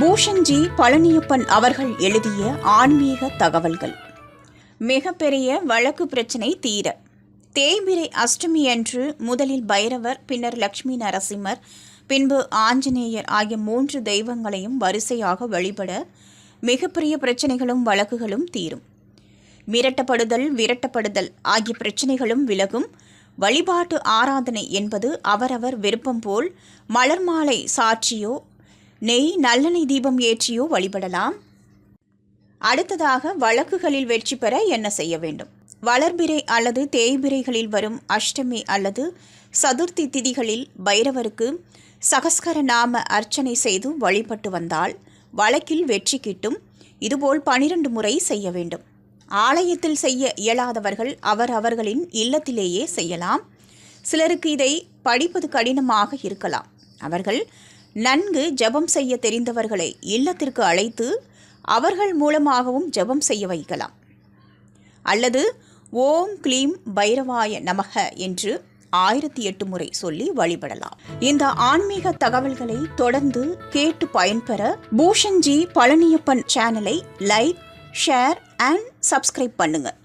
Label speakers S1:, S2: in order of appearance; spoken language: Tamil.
S1: பூஷன்ஜி பழனியப்பன் அவர்கள் எழுதிய ஆன்மீக தகவல்கள். மிகப்பெரிய வழக்கு பிரச்சினை தீர. தேய்பிரை அஷ்டமி அன்று முதலில் பைரவர் பின்னர் லக்ஷ்மி நரசிம்மர் பின்பு ஆஞ்சநேயர் ஆகிய மூன்று தெய்வங்களையும் வரிசையாக வழிபட மிகப்பெரிய பிரச்சனைகளும் வழக்குகளும் தீரும். மிரட்டப்படுதல் விரட்டப்படுதல் ஆகிய பிரச்சனைகளும் விலகும். வழிபாட்டு ஆராதனை என்பது அவரவர் விருப்பம் போல் மலர் மாலை நெய் நல்லெண்ணெய் தீபம் ஏற்றியோ வழிபடலாம். அடுத்ததாக வழக்குகளில் வெற்றி பெற என்ன செய்ய வேண்டும்? வளர்பிறை அல்லது தேய்பிறைகளில் வரும் அஷ்டமி அல்லது சதுர்த்தி திதிகளில் பைரவருக்கு சகஸ்கர நாம அர்ச்சனை செய்து வழிபட்டு வந்தால் வழக்கில் வெற்றி கிட்டும். இதுபோல் பனிரெண்டு முறை செய்ய வேண்டும். ஆலயத்தில் செய்ய இயலாதவர்கள் அவர் அவர்களின் இல்லத்திலேயே செய்யலாம். சிலருக்கு இதை படிப்பது கடினமாக இருக்கலாம். அவர்கள் நன்கு ஜெபம் செய்ய தெரிந்தவர்களை இல்லத்திற்கு அழைத்து அவர்கள் மூலமாகவும் ஜெபம் செய்ய வைக்கலாம். அல்லது ஓம் க்ளீம் பைரவாய நமக என்று ஆயிரத்தி எட்டு முறை சொல்லி வழிபடலாம். இந்த ஆன்மீக தகவல்களை தொடர்ந்து கேட்டு பயன்பெற பூஷன்ஜி பழனியப்பன் சேனலை லைக் ஷேர் அண்ட் சப்ஸ்கிரைப் பண்ணுங்கள்